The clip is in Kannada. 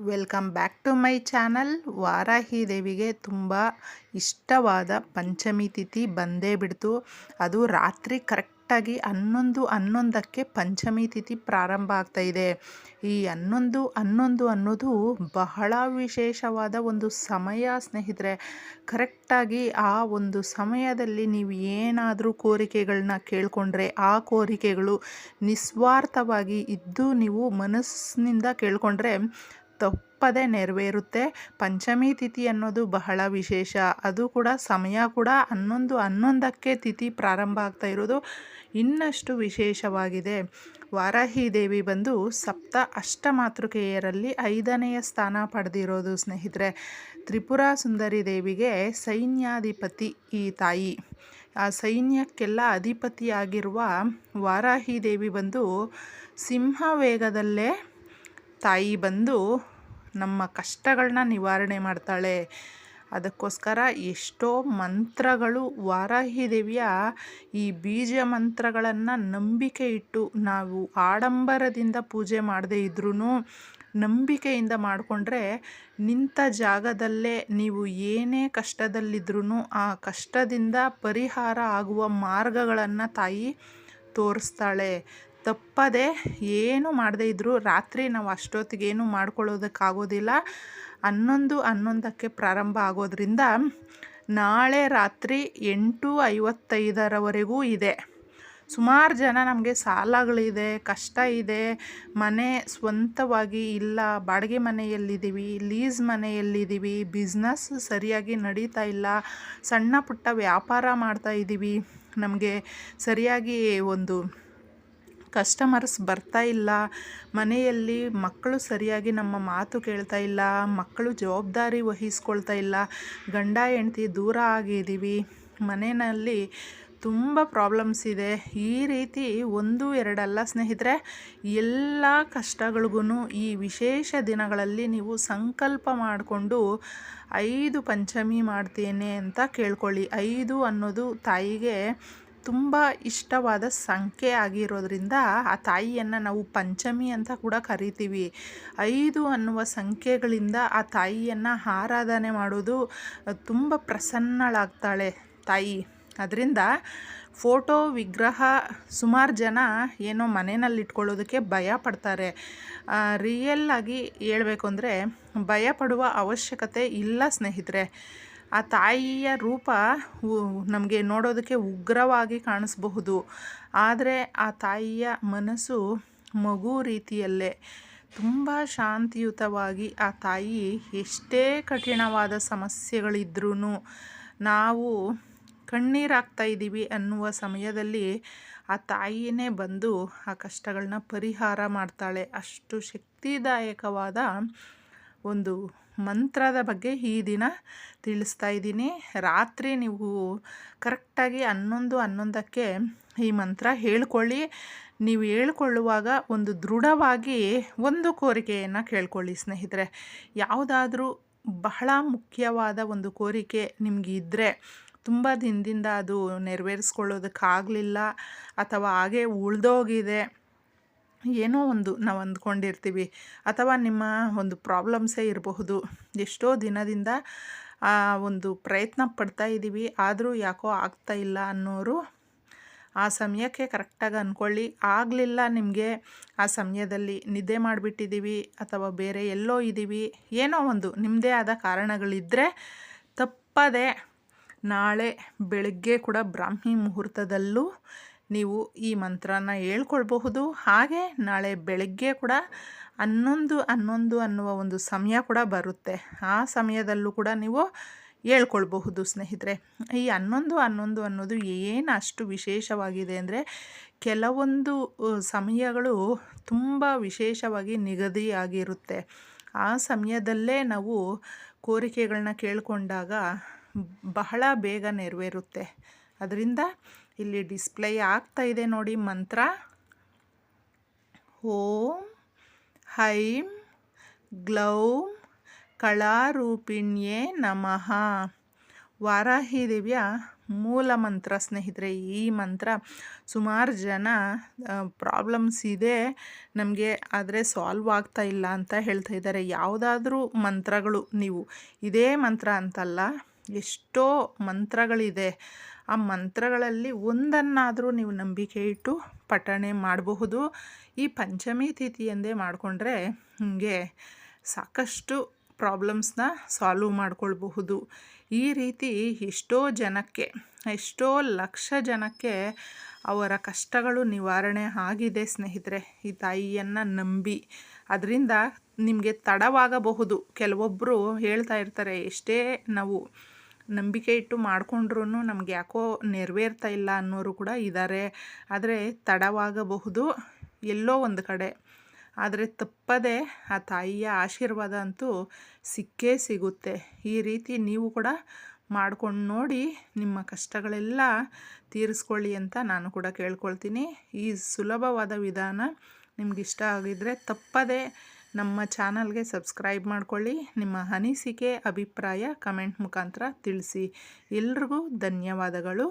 Welcome back to my channel. Varahi ದೇವಿಗೆ ತುಂಬ ಇಷ್ಟವಾದ ಪಂಚಮಿ ತಿಥಿ ಬಂದೇ ಬಿಡ್ತು. ಅದು ರಾತ್ರಿ ಕರೆಕ್ಟಾಗಿ ಹನ್ನೊಂದು, ಹನ್ನೊಂದಕ್ಕೆ ಪಂಚಮಿ ತಿಥಿ ಪ್ರಾರಂಭ ಆಗ್ತಾ ಇದೆ. ಈ ಹನ್ನೊಂದು ಹನ್ನೊಂದು ಅನ್ನೋದು ಬಹಳ ವಿಶೇಷವಾದ ಒಂದು ಸಮಯ ಸ್ನೇಹಿತರೆ. ಕರೆಕ್ಟಾಗಿ ಆ ಒಂದು ಸಮಯದಲ್ಲಿ ನೀವು ಏನಾದರೂ ಕೋರಿಕೆಗಳನ್ನ ಕೇಳಿಕೊಂಡ್ರೆ ಆ ಕೋರಿಕೆಗಳು ನಿಸ್ವಾರ್ಥವಾಗಿ ಇದ್ದು ನೀವು ಮನಸ್ಸಿನಿಂದ ಕೇಳಿಕೊಂಡ್ರೆ ತಪ್ಪದೆ ನೆರವೇರುತ್ತೆ. ಪಂಚಮಿ ತಿಥಿ ಅನ್ನೋದು ಬಹಳ ವಿಶೇಷ. ಅದು ಕೂಡ ಸಮಯ ಕೂಡ ಹನ್ನೊಂದು, ಹನ್ನೊಂದಕ್ಕೆ ತಿಥಿ ಪ್ರಾರಂಭ ಆಗ್ತಾ ಇರೋದು ಇನ್ನಷ್ಟು ವಿಶೇಷವಾಗಿದೆ. ವಾರಾಹಿ ದೇವಿ ಬಂದು ಸಪ್ತ ಅಷ್ಟಮಾತೃಕೆಯರಲ್ಲಿ ಐದನೆಯ ಸ್ಥಾನ ಪಡೆದಿರೋದು ಸ್ನೇಹಿತರೆ. ತ್ರಿಪುರ ಸುಂದರಿ ದೇವಿಗೆ ಸೈನ್ಯಾಧಿಪತಿ ಈ ತಾಯಿ. ಆ ಸೈನ್ಯಕ್ಕೆಲ್ಲ ಅಧಿಪತಿಯಾಗಿರುವ ವಾರಾಹಿ ದೇವಿ ಬಂದು ಸಿಂಹ ವೇಗದಲ್ಲೇ ತಾಯಿ ಬಂದು ನಮ್ಮ ಕಷ್ಟಗಳನ್ನ ನಿವಾರಣೆ ಮಾಡ್ತಾಳೆ. ಅದಕ್ಕೋಸ್ಕರ ಎಷ್ಟೋ ಮಂತ್ರಗಳು ವಾರಾಹಿ ದೇವಿಯ ಈ ಬೀಜ ಮಂತ್ರಗಳನ್ನು ನಂಬಿಕೆ ಇಟ್ಟು ನಾವು ಆಡಂಬರದಿಂದ ಪೂಜೆ ಮಾಡದೇ ಇದ್ರೂ ನಂಬಿಕೆಯಿಂದ ಮಾಡಿಕೊಂಡ್ರೆ ನಿಂತ ಜಾಗದಲ್ಲೇ ನೀವು ಏನೇ ಕಷ್ಟದಲ್ಲಿದ್ರೂ ಆ ಕಷ್ಟದಿಂದ ಪರಿಹಾರ ಆಗುವ ಮಾರ್ಗಗಳನ್ನು ತಾಯಿ ತೋರಿಸ್ತಾಳೆ. ತಪ್ಪದೆ ಏನು ಮಾಡದೇ ಇದ್ದರೂ ರಾತ್ರಿ ನಾವು ಅಷ್ಟೊತ್ತಿಗೆ ಏನು ಮಾಡ್ಕೊಳ್ಳೋದಕ್ಕಾಗೋದಿಲ್ಲ. ಹನ್ನೊಂದು, ಹನ್ನೊಂದಕ್ಕೆ ಪ್ರಾರಂಭ ಆಗೋದ್ರಿಂದ ನಾಳೆ ರಾತ್ರಿ ಎಂಟು ಐವತ್ತೈದರವರೆಗೂ ಇದೆ. ಸುಮಾರು ಜನ ನಮಗೆ ಸಾಲಗಳಿದೆ ಕಷ್ಟ ಇದೆ. ಮನೆ ಸ್ವಂತವಾಗಿ ಇಲ್ಲ, ಬಾಡಿಗೆ ಮನೆಯಲ್ಲಿದ್ದೀವಿ, ಲೀಸ್ ಮನೆಯಲ್ಲಿದ್ದೀವಿ, ಬಿಸ್ನೆಸ್ ಸರಿಯಾಗಿ ನಡೀತಾ ಇಲ್ಲ, ಸಣ್ಣ ಪುಟ್ಟ ವ್ಯಾಪಾರ ಮಾಡ್ತಾ ಇದ್ದೀವಿ. ನಮಗೆ ಸರಿಯಾಗಿ ಒಂದು ಕಸ್ಟಮರ್ಸ್ ಬರ್ತಾ ಇಲ್ಲ, ಮನೆಯಲ್ಲಿ ಮಕ್ಕಳು ಸರಿಯಾಗಿ ನಮ್ಮ ಮಾತು ಕೇಳ್ತಾ ಇಲ್ಲ, ಮಕ್ಕಳು ಜವಾಬ್ದಾರಿ ವಹಿಸ್ಕೊಳ್ತಾ ಇಲ್ಲ, ಗಂಡ ಹೆಂಡತಿ ದೂರ ಆಗಿದ್ದೀವಿ, ಮನೆಯಲ್ಲಿ ತುಂಬ ಪ್ರಾಬ್ಲಮ್ಸ್ ಇದೆ. ಈ ರೀತಿ ಒಂದು, ಎರಡಲ್ಲ ಸ್ನೇಹಿತರೆ, ಎಲ್ಲ ಕಷ್ಟಗಳಿಗೂ ಈ ವಿಶೇಷ ದಿನಗಳಲ್ಲಿ ನೀವು ಸಂಕಲ್ಪ ಮಾಡಿಕೊಂಡು ಐದು ಪಂಚಮಿ ಮಾಡ್ತೇನೆ ಅಂತ ಕೇಳ್ಕೊಳ್ಳಿ. ಐದು ಅನ್ನೋದು ತಾಯಿಗೆ ತುಂಬ ಇಷ್ಟವಾದ ಸಂಖ್ಯೆ ಆಗಿರೋದ್ರಿಂದ ಆ ತಾಯಿಯನ್ನು ನಾವು ಪಂಚಮಿ ಅಂತ ಕೂಡ ಕರಿತೀವಿ. ಐದು ಅನ್ನುವ ಸಂಖ್ಯೆಗಳಿಂದ ಆ ತಾಯಿಯನ್ನು ಆರಾಧನೆ ಮಾಡೋದು ತುಂಬ ಪ್ರಸನ್ನಳಾಗ್ತಾಳೆ ತಾಯಿ. ಅದರಿಂದ ಫೋಟೋ ವಿಗ್ರಹ ಸುಮಾರು ಜನ ಏನೋ ಮನೆಯಲ್ಲಿ ಇಟ್ಕೊಳ್ಳೋದಕ್ಕೆ ಭಯ ಪಡ್ತಾರೆ. ರಿಯಲ್ ಆಗಿ ಹೇಳಬೇಕು ಅಂದರೆ ಭಯ ಪಡುವ ಅವಶ್ಯಕತೆ ಇಲ್ಲ ಸ್ನೇಹಿತರೆ. ಆ ತಾಯಿಯ ರೂಪ ನಮಗೆ ನೋಡೋದಕ್ಕೆ ಉಗ್ರವಾಗಿ ಕಾಣಿಸಬಹುದು. ಆದರೆ ಆ ತಾಯಿಯ ಮನಸ್ಸು ಮಗು ರೀತಿಯಲ್ಲೇ ತುಂಬ ಶಾಂತಿಯುತವಾಗಿ ಆ ತಾಯಿ ಎಷ್ಟೇ ಕಠಿಣವಾದ ಸಮಸ್ಯೆಗಳಿದ್ರೂ ನಾವು ಕಣ್ಣೀರಾಗ್ತಾ ಇದ್ದೀವಿ ಅನ್ನುವ ಸಮಯದಲ್ಲಿ ಆ ತಾಯಿಯೇ ಬಂದು ಆ ಕಷ್ಟಗಳನ್ನ ಪರಿಹಾರ ಮಾಡ್ತಾಳೆ. ಅಷ್ಟು ಶಕ್ತಿದಾಯಕವಾದ ಒಂದು ಮಂತ್ರದ ಬಗ್ಗೆ ಈ ದಿನ ತಿಳಿಸ್ತಾ ಇದ್ದೀನಿ. ರಾತ್ರಿ ನೀವು ಕರೆಕ್ಟಾಗಿ ಹನ್ನೊಂದು, ಹನ್ನೊಂದಕ್ಕೆ ಈ ಮಂತ್ರ ಹೇಳ್ಕೊಳ್ಳಿ. ನೀವು ಹೇಳ್ಕೊಳ್ಳುವಾಗ ಒಂದು ದೃಢವಾಗಿ ಒಂದು ಕೋರಿಕೆಯನ್ನು ಕೇಳ್ಕೊಳ್ಳಿ ಸ್ನೇಹಿತರೆ. ಯಾವುದಾದ್ರೂ ಬಹಳ ಮುಖ್ಯವಾದ ಒಂದು ಕೋರಿಕೆ ನಿಮಗೆ ಇದ್ದರೆ ತುಂಬ ದಿನದಿಂದ ಅದು ನೆರವೇರಿಸ್ಕೊಳ್ಳೋದಕ್ಕಾಗಲಿಲ್ಲ ಅಥವಾ ಹಾಗೆ ಉಳಿದೋಗಿದೆ ಏನೋ ಒಂದು ನಾವು ಅಂದ್ಕೊಂಡಿರ್ತೀವಿ ಅಥವಾ ನಿಮ್ಮ ಒಂದು ಪ್ರಾಬ್ಲಮ್ಸೇ ಇರಬಹುದು. ಎಷ್ಟೋ ದಿನದಿಂದ, ಆ, ಒಂದು ಪ್ರಯತ್ನ ಪಡ್ತಾ ಇದ್ದೀವಿ ಆದರೂ ಯಾಕೋ ಆಗ್ತಾ ಇಲ್ಲ ಅನ್ನೋರು ಆ ಸಮಯಕ್ಕೆ ಕರೆಕ್ಟಾಗಿ ಅಂದ್ಕೊಳ್ಳಿ. ಆಗಲಿಲ್ಲ ನಿಮಗೆ, ಆ ಸಮಯದಲ್ಲಿ ನಿದ್ದೆ ಮಾಡಿಬಿಟ್ಟಿದ್ದೀವಿ ಅಥವಾ ಬೇರೆ ಎಲ್ಲೋ ಇದ್ದೀವಿ ಏನೋ ಒಂದು ನಿಮ್ಮದೇ ಆದ ಕಾರಣಗಳಿದ್ದರೆ ತಪ್ಪದೆ ನಾಳೆ ಬೆಳಗ್ಗೆ ಕೂಡ ಬ್ರಾಹ್ಮಿ ಮುಹೂರ್ತದಲ್ಲೂ ನೀವು ಈ ಮಂತ್ರನ ಹೇಳ್ಕೊಳ್ಬಹುದು. ಹಾಗೆ ನಾಳೆ ಬೆಳಗ್ಗೆ ಕೂಡ ಹನ್ನೊಂದು ಹನ್ನೊಂದು ಅನ್ನುವ ಒಂದು ಸಮಯ ಕೂಡ ಬರುತ್ತೆ. ಆ ಸಮಯದಲ್ಲೂ ಕೂಡ ನೀವು ಹೇಳ್ಕೊಳ್ಬಹುದು ಸ್ನೇಹಿತರೆ. ಈ ಹನ್ನೊಂದು ಹನ್ನೊಂದು ಅನ್ನೋದು ಏನು ಅಷ್ಟು ವಿಶೇಷವಾಗಿದೆ ಅಂದರೆ ಕೆಲವೊಂದು ಸಮಯಗಳು ತುಂಬ ವಿಶೇಷವಾಗಿ ನಿಗದಿಯಾಗಿರುತ್ತೆ ಆ ಸಮಯದಲ್ಲೇ ನಾವು ಕೋರಿಕೆಗಳನ್ನ ಕೇಳಿಕೊಂಡಾಗ ಬಹಳ ಬೇಗ ನೆರವೇರುತ್ತೆ. ಅದರಿಂದ ಇಲ್ಲಿ ಡಿಸ್ಪ್ಲೇ ಆಗ್ತಾ ಇದೆ ನೋಡಿ ಮಂತ್ರ. ಓಂ ಹೈಂ ಗ್ಲೌಂ ಕಳಾರೂಪಿಣ್ಯೇ ನಮಃ. ವಾರಾಹಿ ದೇವಿಯ ಮೂಲ ಮಂತ್ರ ಸ್ನೇಹಿತರೆ, ಈ ಮಂತ್ರ ಸುಮಾರು ಜನ ಪ್ರಾಬ್ಲಮ್ಸ್ ಇದೆ, ನಮಗೆ ಆದರೆ ಸಾಲ್ವ್ ಆಗ್ತಾ ಇಲ್ಲ ಅಂತ ಹೇಳ್ತಾ ಇದ್ದಾರೆ. ಯಾವುದಾದ್ರೂ ಮಂತ್ರಗಳು ನೀವು. ಇದೇ ಮಂತ್ರ ಅಂತಲ್ಲ ಎಷ್ಟೋ ಮಂತ್ರಗಳಿದೆ. ಆ ಮಂತ್ರಗಳಲ್ಲಿ ಒಂದನ್ನಾದರೂ ನೀವು ನಂಬಿಕೆ ಇಟ್ಟು ಪಠಣೆ ಮಾಡಬಹುದು. ಈ ಪಂಚಮಿ ತಿಥಿಯಂದೇ ಮಾಡಿಕೊಂಡ್ರೆ ನಿಮಗೆ ಸಾಕಷ್ಟು ಪ್ರಾಬ್ಲಮ್ಸ್ನ ಸಾಲ್ವ್ ಮಾಡಿಕೊಳ್ಬಹುದು. ಈ ರೀತಿ ಎಷ್ಟೋ ಜನಕ್ಕೆ, ಎಷ್ಟೋ ಲಕ್ಷ ಜನಕ್ಕೆ ಅವರ ಕಷ್ಟಗಳು ನಿವಾರಣೆ ಆಗಿದೆ ಸ್ನೇಹಿತರೆ, ಈ ತಾಯಿಯನ್ನು ನಂಬಿ. ಅದರಿಂದ ನಿಮಗೆ ತಡವಾಗಬಹುದು. ಕೆಲವೊಬ್ಬರು ಹೇಳ್ತಾ ಇರ್ತಾರೆ, ಎಷ್ಟೇ ನಾವು ನಂಬಿಕೆ ಇಟ್ಟು ಮಾಡಿಕೊಂಡ್ರೂ ನಮ್ಗೆ ಯಾಕೋ ನೆರವೇರ್ತಾ ಇಲ್ಲ ಅನ್ನೋರು ಕೂಡ ಇದ್ದಾರೆ ಆದರೆ ತಡವಾಗಬಹುದು ಎಲ್ಲೋ ಒಂದು ಕಡೆ. ಆದರೆ ತಪ್ಪದೆ ಆ ತಾಯಿಯ ಆಶೀರ್ವಾದ ಅಂತೂ ಸಿಕ್ಕೇ ಸಿಗುತ್ತೆ. ಈ ರೀತಿ ನೀವು ಕೂಡ ಮಾಡ್ಕೊಂಡು ನೋಡಿ ನಿಮ್ಮ ಕಷ್ಟಗಳೆಲ್ಲ ತೀರಿಸ್ಕೊಳ್ಳಿ ಅಂತ ನಾನು ಕೂಡ ಕೇಳ್ಕೊಳ್ತೀನಿ. ಈ ಸುಲಭವಾದ ವಿಧಾನ ನಿಮ್ಗೆ ಇಷ್ಟ ಆಗಿದ್ದರೆ ತಪ್ಪದೆ ನಮ್ಮ ಚಾನಲ್ಗೆ ಸಬ್ಸ್ಕ್ರೈಬ್ ಮಾಡ್ಕೊಳ್ಳಿ ನಿಮ್ಮ ಅನಿಸಿಕೆ ಅಭಿಪ್ರಾಯ ಕಮೆಂಟ್ ಮುಖಾಂತರ ತಿಳಿಸಿ. ಎಲ್ರಿಗೂ ಧನ್ಯವಾದಗಳು.